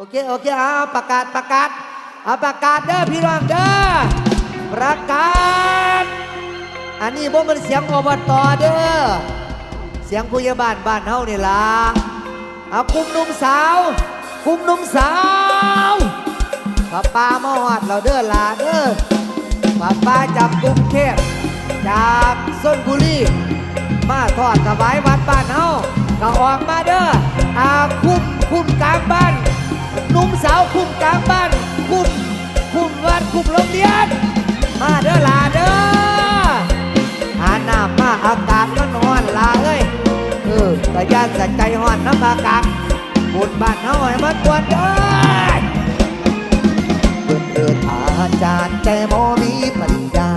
โอเค โอเคเอาประกาศประกาศเอาประกาศเด้อพี่ร้องเด้อประกาศ อันนี้บ่เป็นเสียงอบตอเด้อเสียงผู้ใหญ่บ้านบ้านเฮานี่ล่ะเอาคุ้มนุ่มสาวคุ้มนุ่มสาวป้าป้ามาหอดเราเด้อล่ะเด้อป้าป้าจับกรุงเทพจากส้นบุรีมาทอดถวายวัดบ้านเฮาก็ออกมาเด้ออาคุ้มคุ้มกลางบ้าน หนุ่มสาวคุ้มกลางบ้าน คุ้มคุ้มวัดคุ้มโรงเรียน มาเด้อลาเด้อหาหน้ามาอากาศมันฮอนลาเอ้ยเออแต่ยานสัใจหอนน้ำอากาศบุญบ้านเฮาให้มันตวนเด้อเปิดเอิดอาจารย์ใจบ่มีปัญญา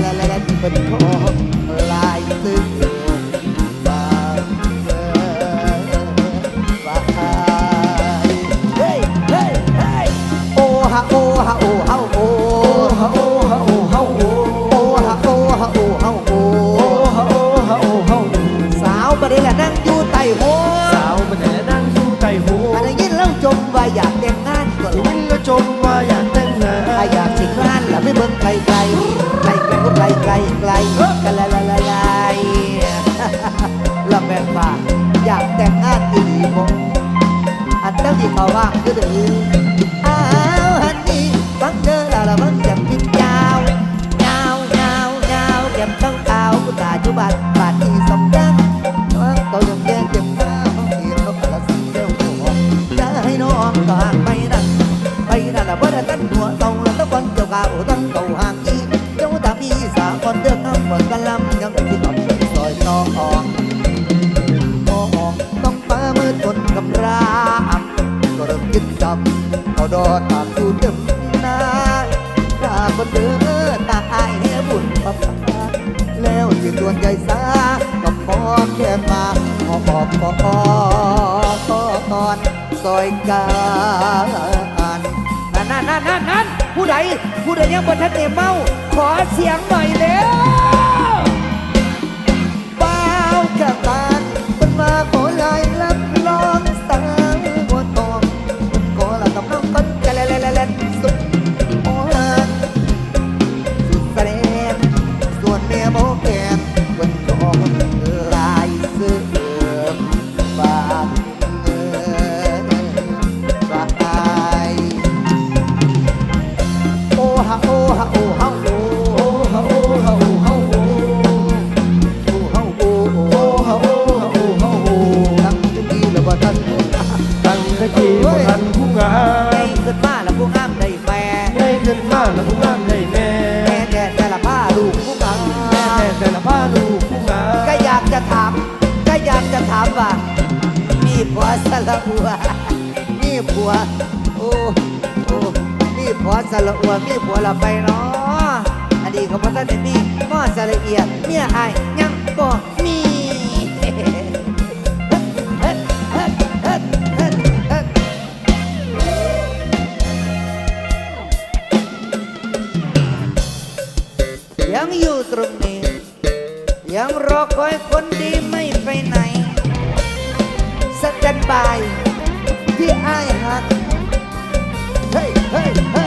la la la la la ลไกลกันละละละลายละแม่ป่าอยากแต่งงานอีหลีบ่อันตั้งที่เขาว่าก็เด้อ มาขอบอกขอขอขอตอนซอยกันนั่นนั่นนั่นนั่นผู้ใดผู้ใดยังบ่ทันเอเมา ขอเสียงหน่อยเร็ว มีหัวละไปเนาะอดีตของพ่อตาเดนดี้มอสละเอียเมียอายยังบ่มียังอยู่ตรงนี้ ยังรอคอยคนดีไม่ไปไหนสแตนบายที่อายหัก hey, hey.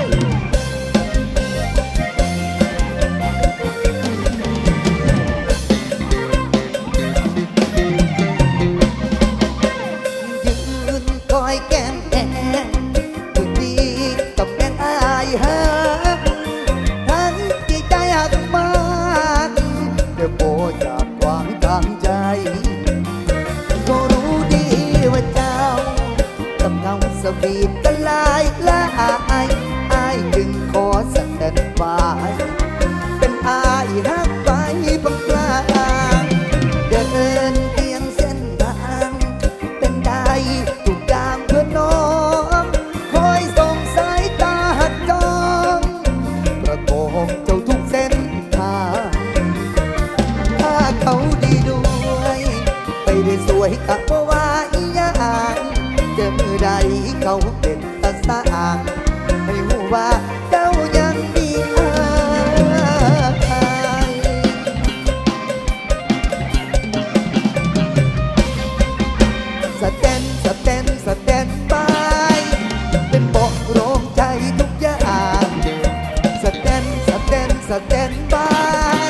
แนบาย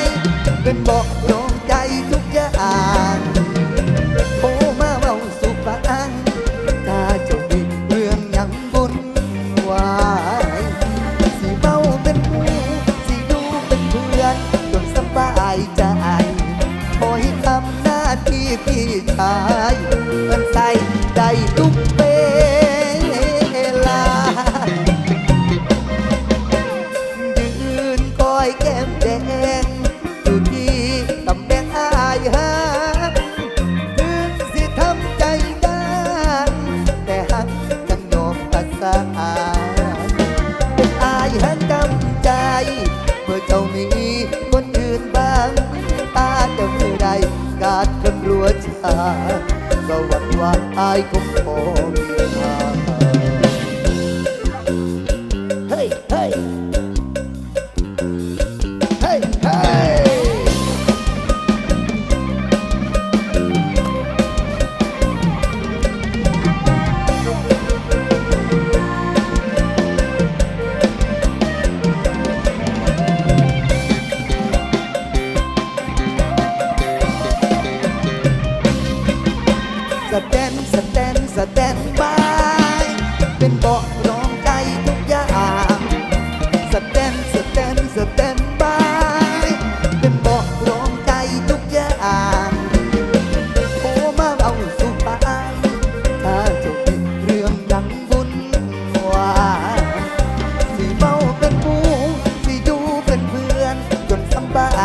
เป็นบอกโดงใจทุกอย่าง Ay, como...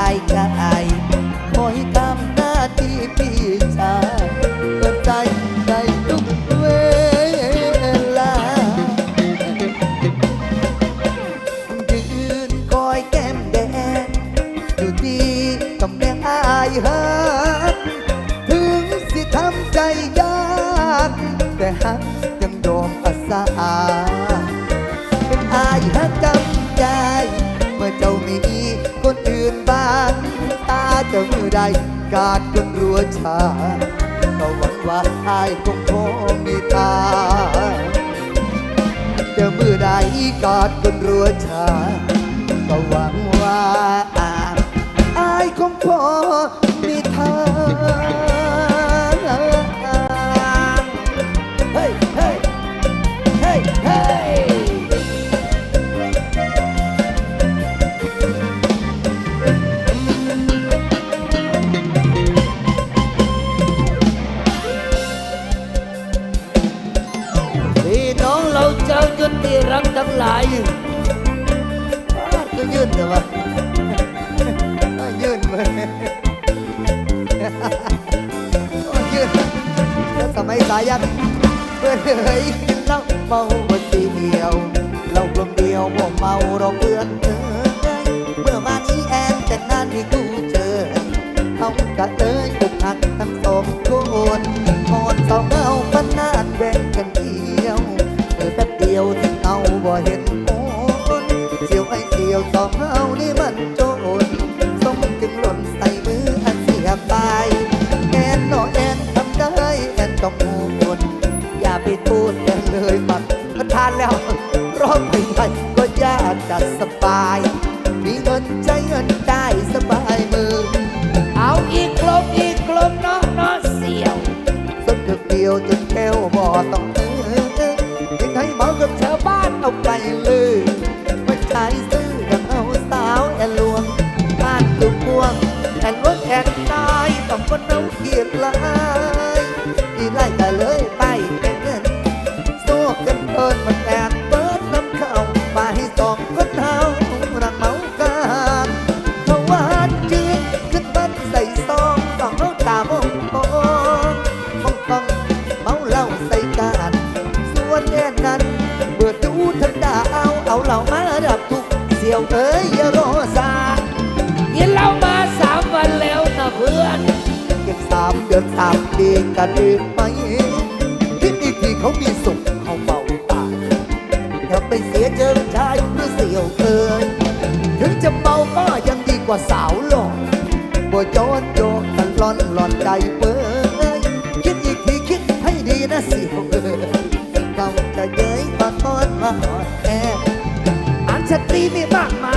I got. ว่าอายคงพอมีตาเจอมือใดกอดคนรัวชาก็หวังว่าอายคงพอมีทาง ทั้งหลายก็ยื่นเลยวะยื่นเลอยื่นแล้วทำไมสายันเพื่อนเฮ้ยเราเมาบนเดียว เราคนเดียวผมเมาเราเพื่อนเอ้ยเมื่อวานนี้แอนแต่งานที่กูเจอเขากะเอ้ย ยวเอยถึงจะเมาก็ยังดีกว่าสาวหลงบ่ย้อนโยกันร่อนหลอนใจเป้ยคิดอีกทีคิดให้ดีนะสิเอ่ยเขาจะเย้ยมาทอนมาหอนแออันสตรีมีมากมาย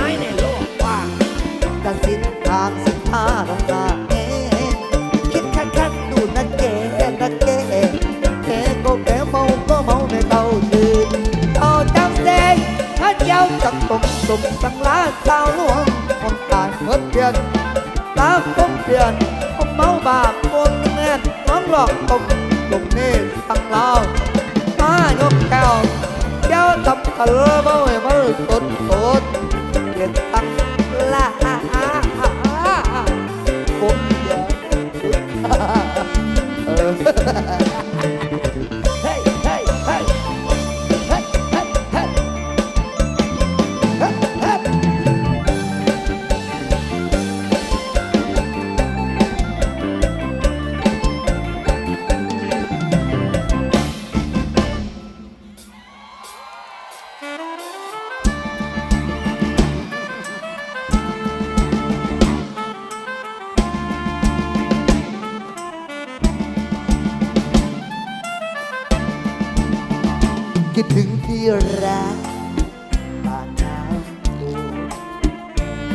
ตรงตรงจังลาสาวหลวงคนตายเมื่อเปลี่ยนตาผมเปลี่ยนผมเมาบาปปนแน่นน้องหลอกตรงตรงนี้ตั้งลาวมายกแก้วแก้วทำกะเลอเมาให้มันสดสดเปลี่ยนตั้งลา ที่รักบานน้ำโขง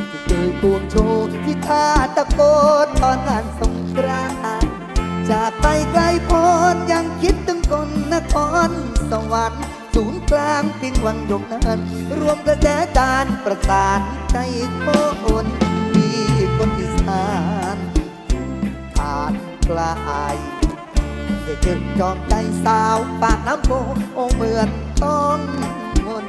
ที่เคยควงโชว์ที่ท่าตะโกนตอนงานสงกรานต์จากไปไกลโพ้นยังคิดถึงคนนครสวรรค์ศูนย์กลางปิงวังยงนั้นรวมกระแสการประสานใจคนมีคนอีสานขาดกลาย ได้เก็บจอมใจสาวปากน้ำโพโอเหมือนต้องมน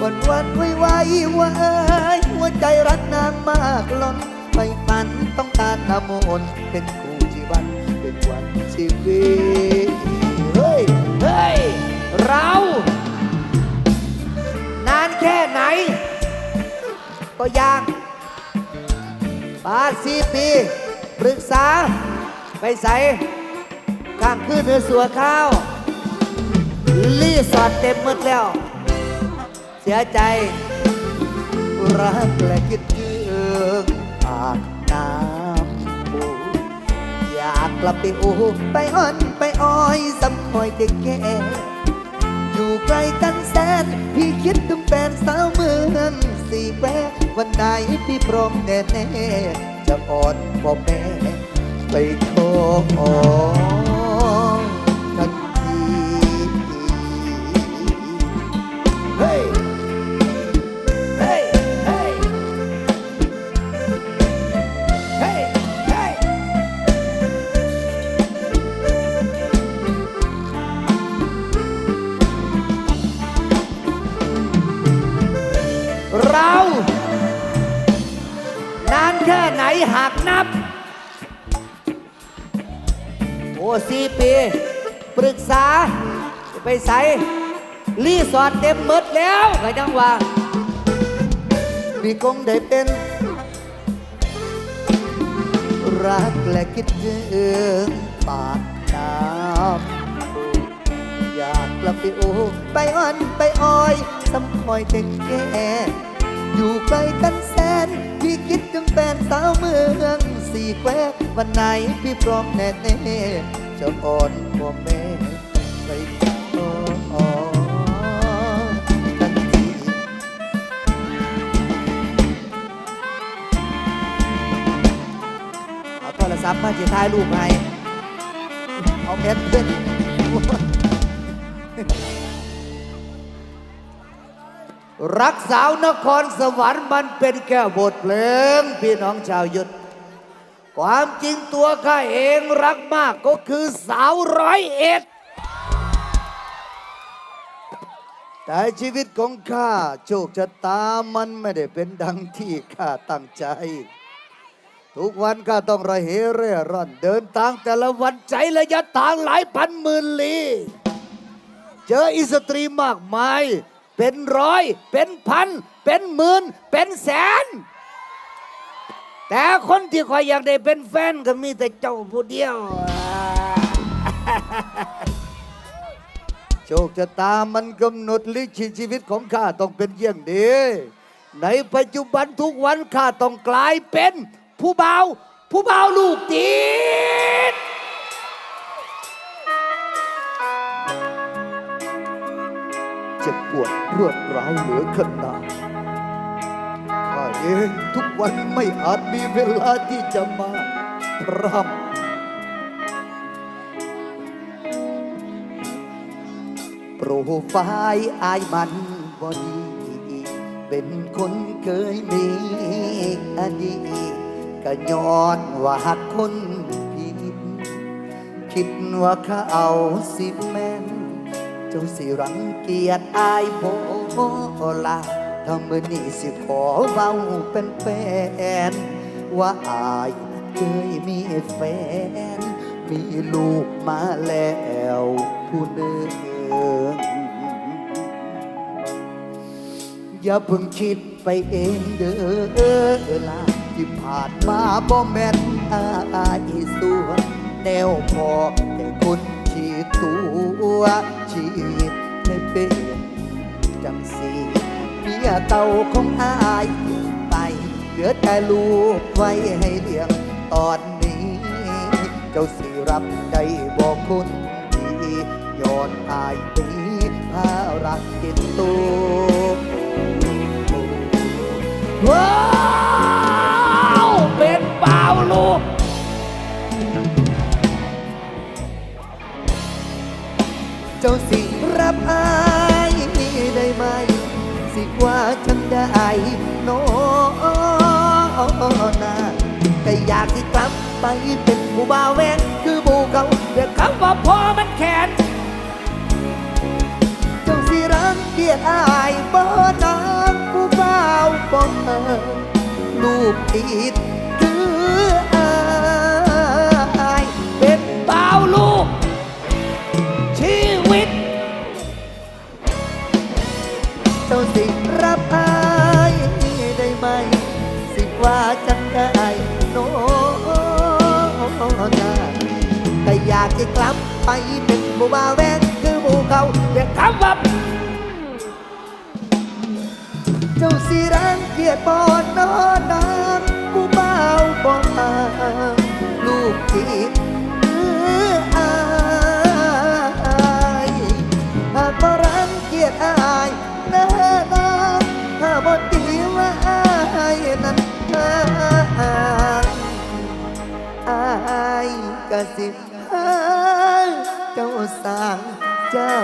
วันวันไว้ไว้ว่าเอ้ยหัวใจรักนางมากล้นไปฝันต้องการนามนเป็นคู่ชีวันเป็นวันชีวิตเฮ้ยเฮ้ยเรา นานแค่ไหน ก็ยังปาดสี่ปีปรึกษาไปใส่ ข้างคืนเนื้อสัวข้าวรีสอร์ทเต็มหมดแล้ว เสียใจ รักและคิดถึงปากน้ำโขงอยากกลับไปโอ้ไปอ่อนไปอ้อยสำคอยเด็กแก่อยู่ไกลกันแสน พี่คิดถึงแฟนสาวเมืองสี่แคววันไหนพี่พร้อมแน่ๆจะอ่อนบอกแม่ไปขอทั ใส่รีสอร์ทเต็มหมดแล้วก็ยังว่าพี่คงได้เป็น รักและคิดถึงปากน้ำอยากกลับไปโอ้ไปอ่อนไปอ้อยสำคอยเด็กแก่อยู่ไกลกันแสน พี่คิดถึงแฟนสาวเมืองสี่แคววันไหนพี่พร้อมแน่แน่จะอ่อนพ่อแม่ไป ศัพท์มาจะถ่ายรูปให้เอาเพชรขึ้นรักสาวนครสวรรค์มันเป็นแค่บทเพลง พี่น้องชาวยุทธความจริงตัวข้าเองรักมากก็คือสาวร้อยเอ็ด แต่ชีวิตของข้าโชคชะตามันไม่ได้เป็นดังที่ข้าตั้งใจ ทุกวันข้าต้องระเหเร่ร่อน เดินทางแต่ละวันใจระยะทางหลายพันหมื่นลี้ เจออิสตรีมากมาย เป็นร้อย เป็นพัน เป็นหมื่น เป็นแสน แต่คนที่คอยอยากได้เป็นแฟนก็มีแต่เจ้าผู้เดียว โชคชะตามันกำหนดลิขิตชีวิตของข้าต้องเป็นเยี่ยงนี้ในปัจจุบันทุกวันข้าต้องกลายเป็น ผู้เบาผู้เบาลูกติดเจ็บปวดรวดร้าวเหลือขนาดข้าเองทุกวันไม่อาจมีเวลาที่จะมาพร่ำโปรไฟล์อายมันบอดี เป็นคนเคยมีอดีต ก็ย้อนว่าหักคนผิด คิดว่าข้าเอาสิแม่นเจ้าสิรังเกียจอายโพละทำมือนี้สิขอเบาเป็นแฟนว่าอายเคยมีแฟน มีลูกมาแล้วผู้หนึ่งอย่าเพิ่งคิดไปเองเด้อล่ะ ที่ผ่านมาบ่แม่นอายส่วแนวพอแต่คนที่ตัวชีวิตในเป็นจังสีเมียเก่าของอายไปเหลือแต่ลูกไว้ให้เลี้ยงตอนนี้ เจ้าสิรับได้บอกคนดีย้อนอายตีภาระกินตัวว้ ได้โนนาแต่อยากที่กลับไปเป็นผู้บ่าวแวงคือบูเขาเรียกคำว่าพอมันแขนจ้าสิรังเกียจอายบ่นางผู้บ่าวบ่เอิญลูกติดคืออายเป็นบ่าวลูกชีวิตเจ้าสิ อยากจะกลับไปเป็นผู้บ่าวแวงคือหมู่เขาเรียกคำว่าเจ้าสิรังเกียจบ่นอนนางผู้บ่าวบ่มาลูกจิตหรือายหากบ่รังเกียจอายนะน้องถ้าบ่ตีว่าอายนั้นอายกะสิ เจ้า